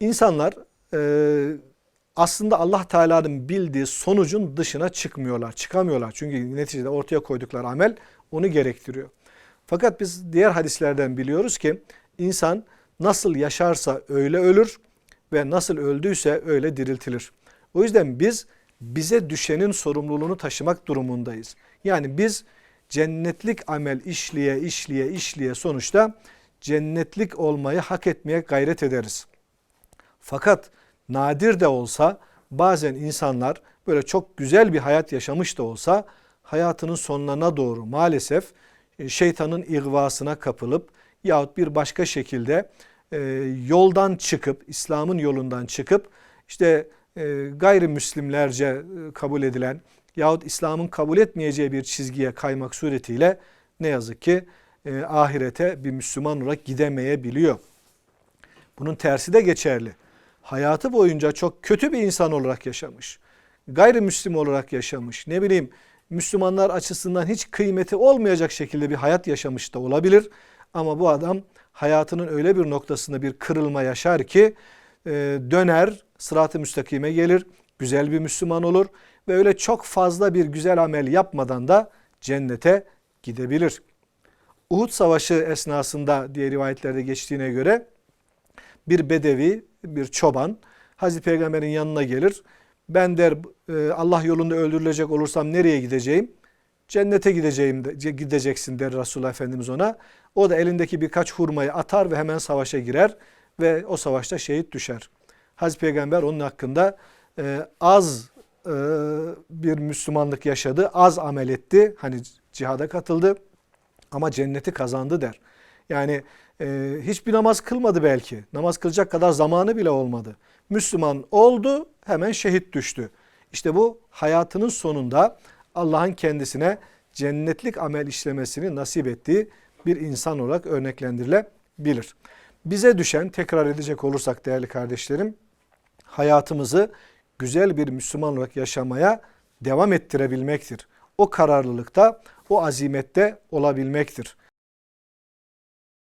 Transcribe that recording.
İnsanlar e, aslında Allah Teala'nın bildiği sonucun dışına çıkmıyorlar, çıkamıyorlar. Çünkü neticede ortaya koydukları amel onu gerektiriyor. Fakat biz diğer hadislerden biliyoruz ki insan nasıl yaşarsa öyle ölür ve nasıl öldüyse öyle diriltilir. O yüzden biz bize düşenin sorumluluğunu taşımak durumundayız. Yani biz cennetlik amel işliye işliye işliye sonuçta cennetlik olmayı hak etmeye gayret ederiz. Fakat nadir de olsa bazen insanlar böyle çok güzel bir hayat yaşamış da olsa hayatının sonlarına doğru maalesef e, şeytanın ihvasına kapılıp yahut bir başka şekilde e, yoldan çıkıp İslam'ın yolundan çıkıp işte e, gayrimüslimlerce kabul edilen yahut İslam'ın kabul etmeyeceği bir çizgiye kaymak suretiyle ne yazık ki ahirete bir Müslüman olarak gidemeyebiliyor. Bunun tersi de geçerli. Hayatı boyunca çok kötü bir insan olarak yaşamış. Gayrimüslim olarak yaşamış. Ne bileyim Müslümanlar açısından hiç kıymeti olmayacak şekilde bir hayat yaşamış da olabilir. Ama bu adam hayatının öyle bir noktasında bir kırılma yaşar ki e, döner, sırat-ı müstakime gelir, güzel bir Müslüman olur ve öyle çok fazla bir güzel amel yapmadan da cennete gidebilir. Uhud Savaşı esnasında diye rivayetlerde geçtiğine göre bir bedevi, bir çoban Hazreti Peygamber'in yanına gelir. Ben der e, Allah yolunda öldürülecek olursam nereye gideceğim? Cennete gideceğim de, gideceksin der Resulullah Efendimiz ona. O da elindeki birkaç hurmayı atar ve hemen savaşa girer ve o savaşta şehit düşer. Hazreti Peygamber onun hakkında e, az e, bir Müslümanlık yaşadı, az amel etti. Hani cihada katıldı ama cenneti kazandı der. Yani e, hiçbir namaz kılmadı belki. Namaz kılacak kadar zamanı bile olmadı. Müslüman oldu, hemen şehit düştü. İşte bu hayatının sonunda Allah'ın kendisine cennetlik amel işlemesini nasip ettiği bir insan olarak örneklendirilebilir. Bize düşen tekrar edecek olursak değerli kardeşlerim hayatımızı güzel bir Müslüman olarak yaşamaya devam ettirebilmektir. O kararlılıkta, o azimette olabilmektir.